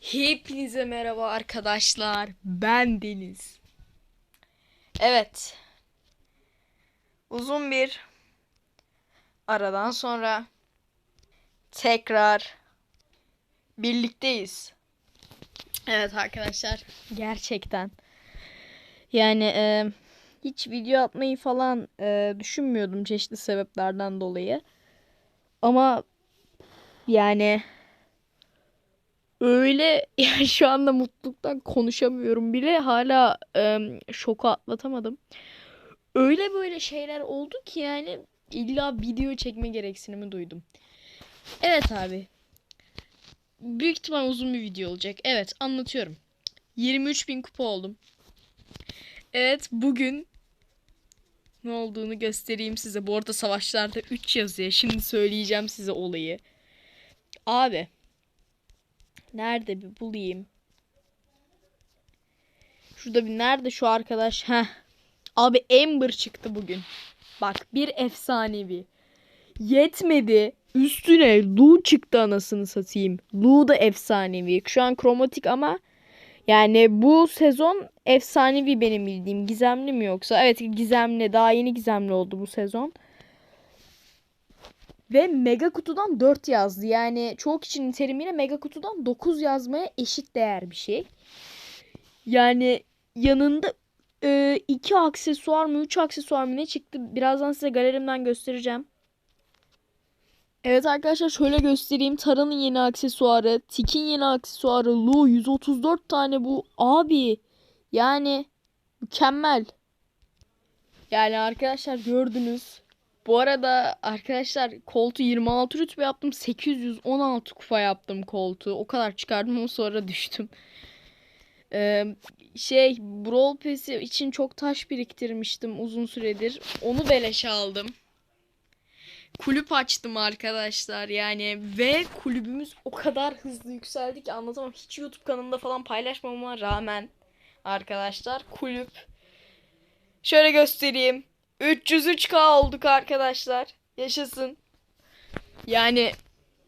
Hepinize merhaba arkadaşlar. Ben Deniz. Evet. Uzun bir aradan sonra tekrar birlikteyiz. Evet arkadaşlar. Gerçekten. Yani e, hiç video atmayı falan e, düşünmüyordum çeşitli sebeplerden dolayı. Ama yani öyle yani şu anda mutluluktan konuşamıyorum bile hala e, şoku atlatamadım. Öyle böyle şeyler oldu ki yani illa video çekme gereksinimi duydum. Evet abi. Büyük ihtimal uzun bir video olacak. Evet anlatıyorum. 23 bin kupa oldum. Evet bugün ne olduğunu göstereyim size. Bu arada savaşlarda 3 yazıyor. Şimdi söyleyeceğim size olayı. Abi. Nerede bir bulayım. Şurada bir nerede şu arkadaş? Heh. Abi Ember çıktı bugün. Bak bir efsanevi. Yetmedi. Üstüne Lu çıktı anasını satayım. Lu da efsanevi. Şu an kromatik ama yani bu sezon efsanevi benim bildiğim. Gizemli mi yoksa? Evet gizemli. Daha yeni gizemli oldu bu sezon. Ve mega kutudan 4 yazdı. Yani çoğu kişinin terimiyle mega kutudan 9 yazmaya eşit değer bir şey. Yani yanında 2 e, aksesuar mı 3 aksesuar mı ne çıktı? Birazdan size galerimden göstereceğim. Evet arkadaşlar şöyle göstereyim. Tara'nın yeni aksesuarı, Tik'in yeni aksesuarı, Lu 134 tane bu. Abi yani mükemmel. Yani arkadaşlar gördünüz. Bu arada arkadaşlar koltuğu 26 rütbe yaptım. 816 kupa yaptım koltuğu. O kadar çıkardım ama sonra düştüm. Ee, şey Brawl Pass'i için çok taş biriktirmiştim uzun süredir. Onu beleşe aldım. Kulüp açtım arkadaşlar yani ve kulübümüz o kadar hızlı yükseldi ki anlatamam. Hiç YouTube kanalında falan paylaşmama rağmen arkadaşlar kulüp şöyle göstereyim. 303k olduk arkadaşlar. Yaşasın. Yani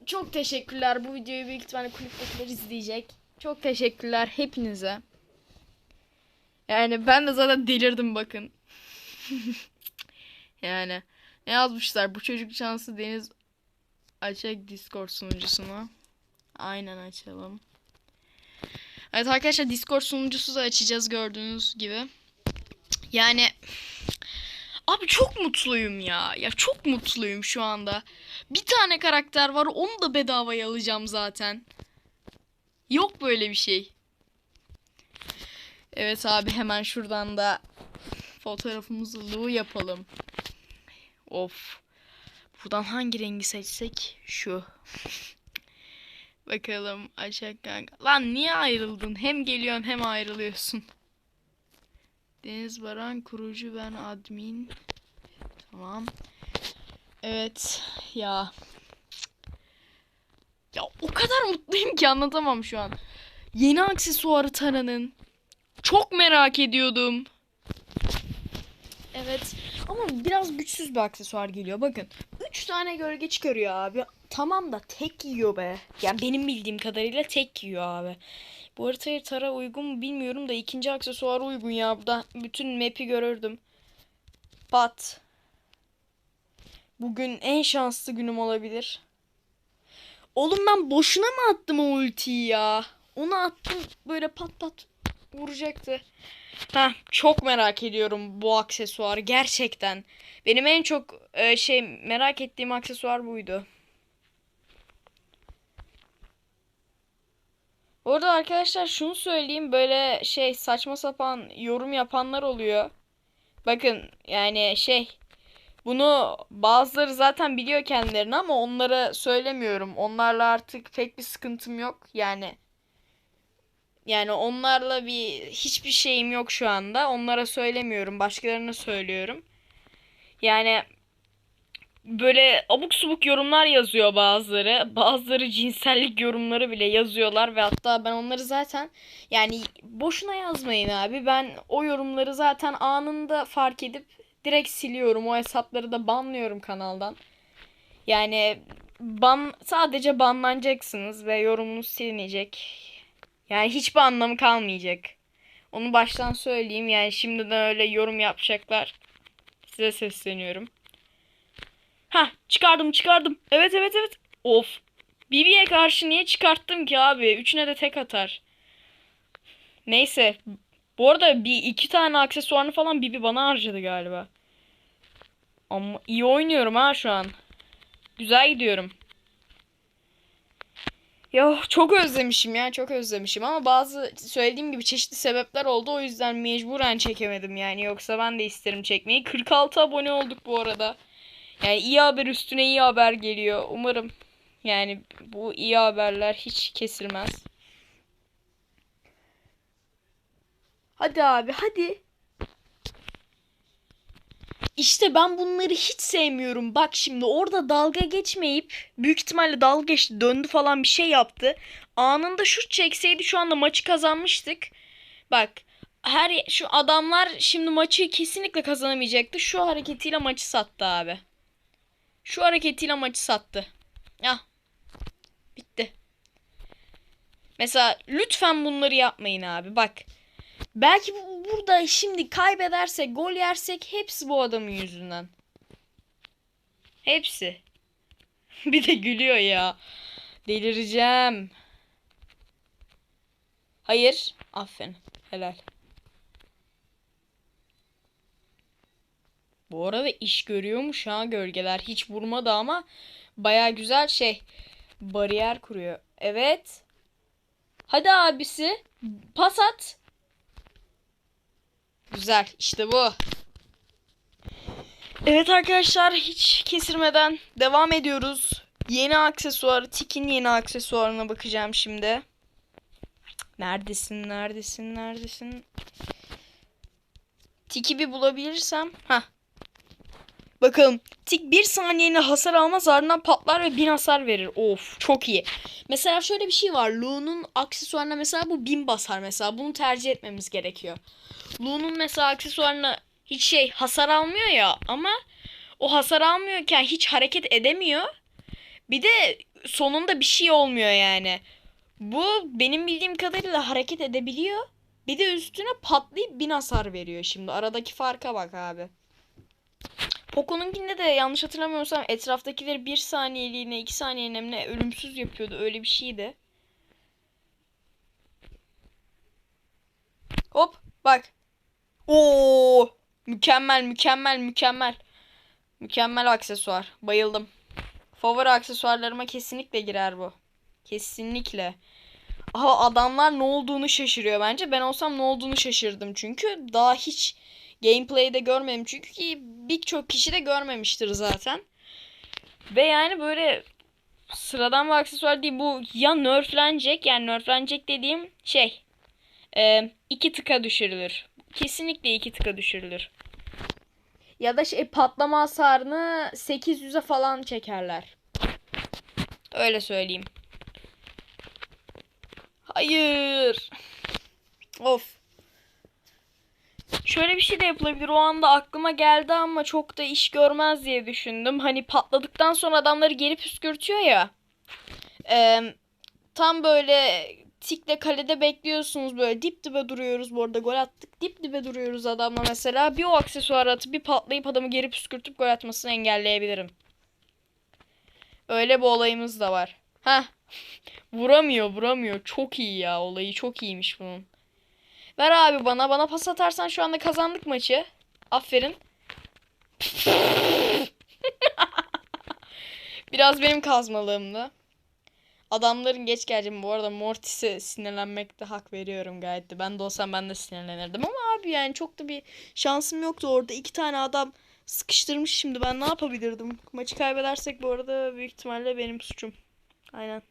çok teşekkürler. Bu videoyu büyük ihtimalle kulüptekiler izleyecek. Çok teşekkürler hepinize. Yani ben de zaten delirdim bakın. yani ne yazmışlar? Bu çocuk şansı Deniz açacak Discord sunucusuna. Aynen açalım. Evet arkadaşlar Discord sunucusu da açacağız gördüğünüz gibi. Yani Abi çok mutluyum ya. Ya çok mutluyum şu anda. Bir tane karakter var onu da bedavaya alacağım zaten. Yok böyle bir şey. Evet abi hemen şuradan da fotoğrafımızı Lu yapalım. Of. Buradan hangi rengi seçsek? Şu. Bakalım açak kanka. Lan niye ayrıldın? Hem geliyorsun hem ayrılıyorsun. Deniz Baran kurucu ben admin. Tamam. Evet ya. Ya o kadar mutluyum ki anlatamam şu an. Yeni aksesuarı Tara'nın. Çok merak ediyordum. Evet. Ama biraz güçsüz bir aksesuar geliyor. Bakın. 3 tane gölge çıkarıyor abi. Tamam da tek yiyor be. Yani benim bildiğim kadarıyla tek yiyor abi. Bu haritaya tara uygun mu bilmiyorum da ikinci aksesuara uygun ya. Burada bütün map'i görürdüm. Bat. Bugün en şanslı günüm olabilir. Oğlum ben boşuna mı attım o ultiyi ya? Onu attım böyle pat pat vuracaktı. Ha çok merak ediyorum bu aksesuarı gerçekten. Benim en çok e, şey merak ettiğim aksesuar buydu. Orada arkadaşlar şunu söyleyeyim böyle şey saçma sapan yorum yapanlar oluyor. Bakın yani şey bunu bazıları zaten biliyor kendilerini ama onlara söylemiyorum. Onlarla artık pek bir sıkıntım yok. Yani yani onlarla bir hiçbir şeyim yok şu anda. Onlara söylemiyorum. Başkalarına söylüyorum. Yani böyle abuk subuk yorumlar yazıyor bazıları. Bazıları cinsellik yorumları bile yazıyorlar ve hatta ben onları zaten yani boşuna yazmayın abi. Ben o yorumları zaten anında fark edip direkt siliyorum. O hesapları da banlıyorum kanaldan. Yani ban sadece banlanacaksınız ve yorumunuz silinecek. Yani hiçbir anlamı kalmayacak. Onu baştan söyleyeyim. Yani şimdiden öyle yorum yapacaklar. Size sesleniyorum. Ha çıkardım çıkardım. Evet evet evet. Of. Bibi'ye karşı niye çıkarttım ki abi? Üçüne de tek atar. Neyse. Bu arada bir iki tane aksesuarını falan Bibi bana harcadı galiba. Ama iyi oynuyorum ha şu an. Güzel gidiyorum. Ya çok özlemişim ya çok özlemişim ama bazı söylediğim gibi çeşitli sebepler oldu o yüzden mecburen çekemedim yani yoksa ben de isterim çekmeyi. 46 abone olduk bu arada. Yani iyi haber üstüne iyi haber geliyor. Umarım yani bu iyi haberler hiç kesilmez. Hadi abi hadi. İşte ben bunları hiç sevmiyorum. Bak şimdi orada dalga geçmeyip büyük ihtimalle dalga geçti döndü falan bir şey yaptı. Anında şut çekseydi şu anda maçı kazanmıştık. Bak her şu adamlar şimdi maçı kesinlikle kazanamayacaktı. Şu hareketiyle maçı sattı abi. Şu hareketiyle maçı sattı. Ya. Bitti. Mesela lütfen bunları yapmayın abi. Bak. Belki bu, burada şimdi kaybedersek, gol yersek hepsi bu adamın yüzünden. Hepsi. bir de gülüyor ya. Delireceğim. Hayır. Aferin. Helal. Bu arada iş görüyormuş ha gölgeler. Hiç vurmadı ama baya güzel şey. Bariyer kuruyor. Evet. Hadi abisi. Pas at. Güzel. işte bu. Evet arkadaşlar hiç kesirmeden devam ediyoruz. Yeni aksesuar, Tik'in yeni aksesuarına bakacağım şimdi. Neredesin, neredesin, neredesin? Tik'i bir bulabilirsem. ha. Bakalım. Tik bir saniyene hasar almaz ardından patlar ve bin hasar verir. Of çok iyi. Mesela şöyle bir şey var. Lu'nun aksesuarına mesela bu bin basar mesela. Bunu tercih etmemiz gerekiyor. Lu'nun mesela aksesuarına hiç şey hasar almıyor ya ama o hasar almıyorken hiç hareket edemiyor. Bir de sonunda bir şey olmuyor yani. Bu benim bildiğim kadarıyla hareket edebiliyor. Bir de üstüne patlayıp bin hasar veriyor şimdi. Aradaki farka bak abi. Poco'nunkinde de yanlış hatırlamıyorsam etraftakileri bir saniyeliğine iki saniyeliğine ölümsüz yapıyordu. Öyle bir şeydi. Hop bak. Oo mükemmel mükemmel mükemmel. Mükemmel aksesuar. Bayıldım. Favori aksesuarlarıma kesinlikle girer bu. Kesinlikle. Aha adamlar ne olduğunu şaşırıyor bence. Ben olsam ne olduğunu şaşırdım çünkü daha hiç gameplay'de görmedim çünkü ki birçok kişi de görmemiştir zaten. Ve yani böyle sıradan bir aksesuar değil bu ya nerflenecek yani nerflenecek dediğim şey e, iki tıka düşürülür. Kesinlikle iki tıka düşürülür. Ya da şey patlama hasarını 800'e falan çekerler. Öyle söyleyeyim. Hayır. Of. Şöyle bir şey de yapılabilir. O anda aklıma geldi ama çok da iş görmez diye düşündüm. Hani patladıktan sonra adamları geri püskürtüyor ya. Ee, tam böyle tikle kalede bekliyorsunuz böyle dip dibe duruyoruz bu arada gol attık dip dibe duruyoruz adamla mesela bir o aksesuar atıp bir patlayıp adamı geri püskürtüp gol atmasını engelleyebilirim. Öyle bir olayımız da var. Ha vuramıyor vuramıyor çok iyi ya olayı çok iyiymiş bunun. Ver abi bana bana pas atarsan şu anda kazandık maçı. Aferin. Biraz benim kazmalığımdı. Adamların geç geleceğim. Bu arada Mortis'e sinirlenmekte hak veriyorum gayet de. Ben de olsam ben de sinirlenirdim. Ama abi yani çok da bir şansım yoktu orada. iki tane adam sıkıştırmış şimdi. Ben ne yapabilirdim? Maçı kaybedersek bu arada büyük ihtimalle benim suçum. Aynen.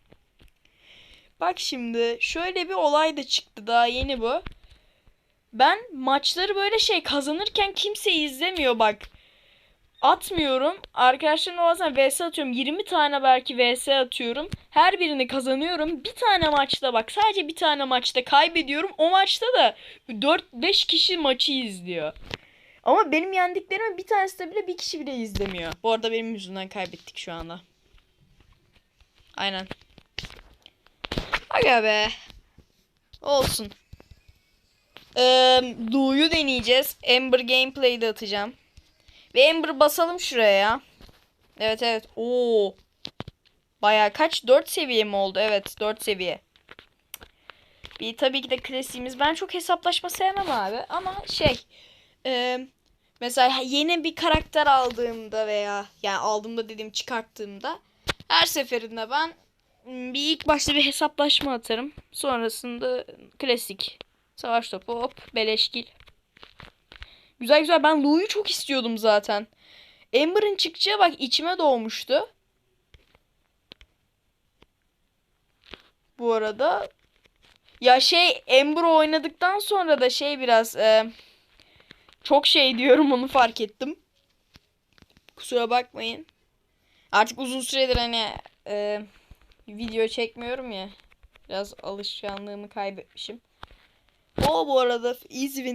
Bak şimdi şöyle bir olay da çıktı. Daha yeni bu. Ben maçları böyle şey kazanırken kimse izlemiyor bak atmıyorum. Arkadaşlarımla bazen vs atıyorum. 20 tane belki vs atıyorum. Her birini kazanıyorum. Bir tane maçta bak sadece bir tane maçta kaybediyorum. O maçta da 4-5 kişi maçı izliyor. Ama benim yendiklerimin bir tanesi de bile bir kişi bile izlemiyor. Bu arada benim yüzümden kaybettik şu anda. Aynen. Aga be. Olsun. Ee, Lu'yu deneyeceğiz. Ember gameplay'de atacağım. Ve Ember basalım şuraya ya. Evet evet. Oo. Baya kaç? 4 seviye mi oldu? Evet 4 seviye. Bir tabii ki de klasiğimiz. Ben çok hesaplaşma sevmem abi. Ama şey. E, mesela yeni bir karakter aldığımda veya yani aldığımda dediğim çıkarttığımda her seferinde ben m, bir ilk başta bir hesaplaşma atarım. Sonrasında klasik. Savaş topu hop beleşkil. Güzel güzel ben Lu'yu çok istiyordum zaten. Amber'ın çıkacağı bak içime doğmuştu. Bu arada ya şey Amber oynadıktan sonra da şey biraz e, çok şey diyorum onu fark ettim. Kusura bakmayın. Artık uzun süredir hani e, video çekmiyorum ya. Biraz alışkanlığımı kaybetmişim. O bu arada easy.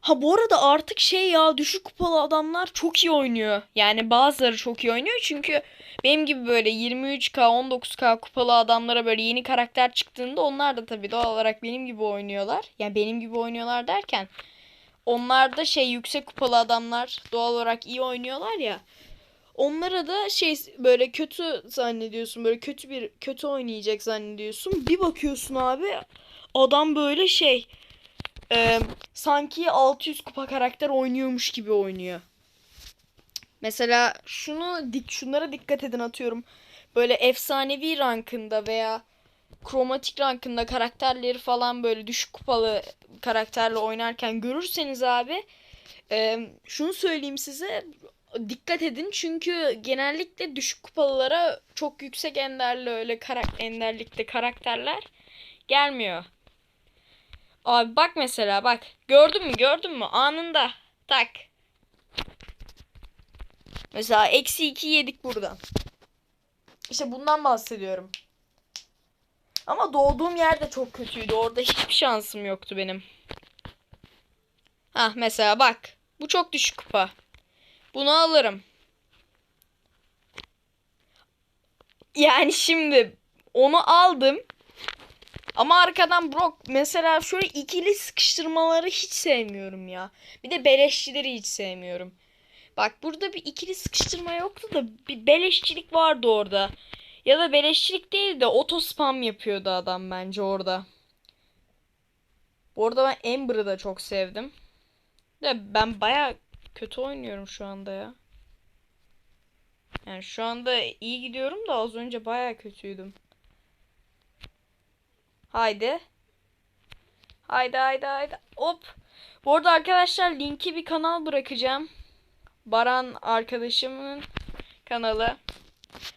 Ha bu arada artık şey ya düşük kupalı adamlar çok iyi oynuyor. Yani bazıları çok iyi oynuyor çünkü benim gibi böyle 23k 19k kupalı adamlara böyle yeni karakter çıktığında onlar da tabii doğal olarak benim gibi oynuyorlar. Yani benim gibi oynuyorlar derken onlar da şey yüksek kupalı adamlar doğal olarak iyi oynuyorlar ya. Onlara da şey böyle kötü zannediyorsun. Böyle kötü bir kötü oynayacak zannediyorsun. Bir bakıyorsun abi adam böyle şey e, sanki 600 kupa karakter oynuyormuş gibi oynuyor. Mesela şunu dik şunlara dikkat edin atıyorum. Böyle efsanevi rankında veya kromatik rankında karakterleri falan böyle düşük kupalı karakterle oynarken görürseniz abi e, şunu söyleyeyim size dikkat edin çünkü genellikle düşük kupalılara çok yüksek enderli öyle karak enderlikte karakterler gelmiyor. Abi bak mesela bak. Gördün mü gördün mü? Anında. Tak. Mesela eksi 2 yedik buradan. İşte bundan bahsediyorum. Ama doğduğum yer de çok kötüydü. Orada hiçbir şansım yoktu benim. Hah mesela bak. Bu çok düşük kupa. Bunu alırım. Yani şimdi onu aldım. Ama arkadan Brock mesela şöyle ikili sıkıştırmaları hiç sevmiyorum ya. Bir de beleşçileri hiç sevmiyorum. Bak burada bir ikili sıkıştırma yoktu da bir beleşçilik vardı orada. Ya da beleşçilik değil de oto spam yapıyordu adam bence orada. Bu arada ben Amber'ı da çok sevdim. De ben baya kötü oynuyorum şu anda ya. Yani şu anda iyi gidiyorum da az önce baya kötüydüm. Haydi. Haydi haydi haydi. Hop. Bu arada arkadaşlar linki bir kanal bırakacağım. Baran arkadaşımın kanalı.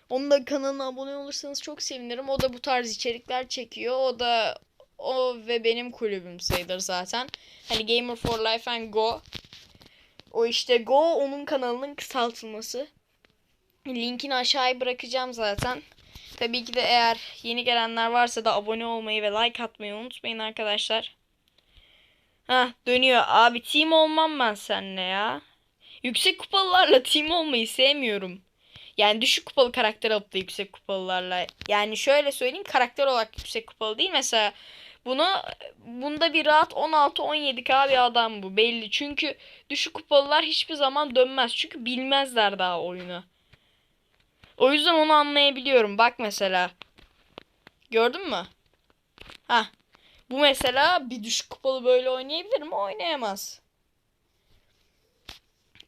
Onun da kanalına abone olursanız çok sevinirim. O da bu tarz içerikler çekiyor. O da o ve benim kulübüm sayılır zaten. Hani Gamer for Life and Go. O işte Go onun kanalının kısaltılması. Linkini aşağıya bırakacağım zaten. Tabii ki de eğer yeni gelenler varsa da abone olmayı ve like atmayı unutmayın arkadaşlar. Ha dönüyor. Abi team olmam ben seninle ya. Yüksek kupalılarla team olmayı sevmiyorum. Yani düşük kupalı karakter alıp da yüksek kupalılarla. Yani şöyle söyleyeyim karakter olarak yüksek kupalı değil. Mesela bunu bunda bir rahat 16-17k bir adam bu belli. Çünkü düşük kupalılar hiçbir zaman dönmez. Çünkü bilmezler daha oyunu. O yüzden onu anlayabiliyorum. Bak mesela. Gördün mü? Ha. Bu mesela bir düşük kupalı böyle oynayabilir mi? Oynayamaz.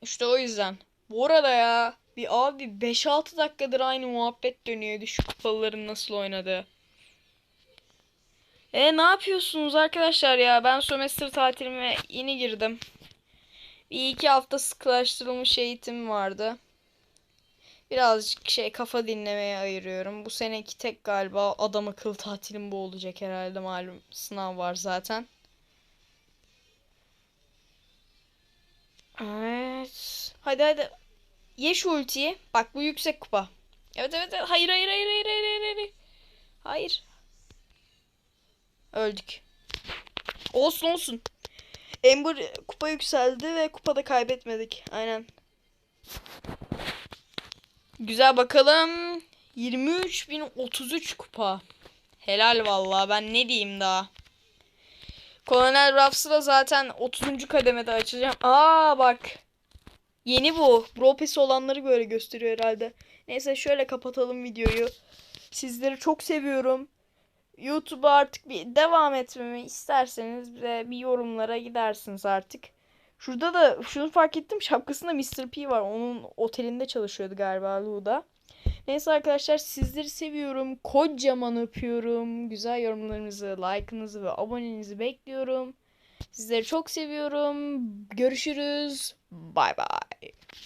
İşte o yüzden. Bu arada ya bir abi 5-6 dakikadır aynı muhabbet dönüyor düşük kupalıların nasıl oynadığı. E ne yapıyorsunuz arkadaşlar ya? Ben sömestr tatilime yeni girdim. Bir iki hafta sıkılaştırılmış eğitim vardı. Birazcık şey kafa dinlemeye ayırıyorum. Bu seneki tek galiba adam akıllı tatilim bu olacak herhalde malum sınav var zaten. Evet. Hadi hadi. Ye şu ultiyi. Bak bu yüksek kupa. Evet evet. evet. Hayır hayır hayır hayır hayır hayır. Hayır. Hayır. Öldük. Olsun olsun. Ember kupa yükseldi ve kupada kaybetmedik. Aynen. Güzel bakalım. 23.033 kupa. Helal vallahi ben ne diyeyim daha. Kolonel Ruffs'ı da zaten 30. kademede açacağım. Aa bak. Yeni bu. Pass'i olanları böyle gösteriyor herhalde. Neyse şöyle kapatalım videoyu. Sizleri çok seviyorum. YouTube'a artık bir devam etmemi isterseniz bir yorumlara gidersiniz artık. Şurada da şunu fark ettim şapkasında Mr. P var. Onun otelinde çalışıyordu galiba Lu'da. Neyse arkadaşlar sizleri seviyorum. Kocaman öpüyorum. Güzel yorumlarınızı, like'ınızı ve abonenizi bekliyorum. Sizleri çok seviyorum. Görüşürüz. Bay bay.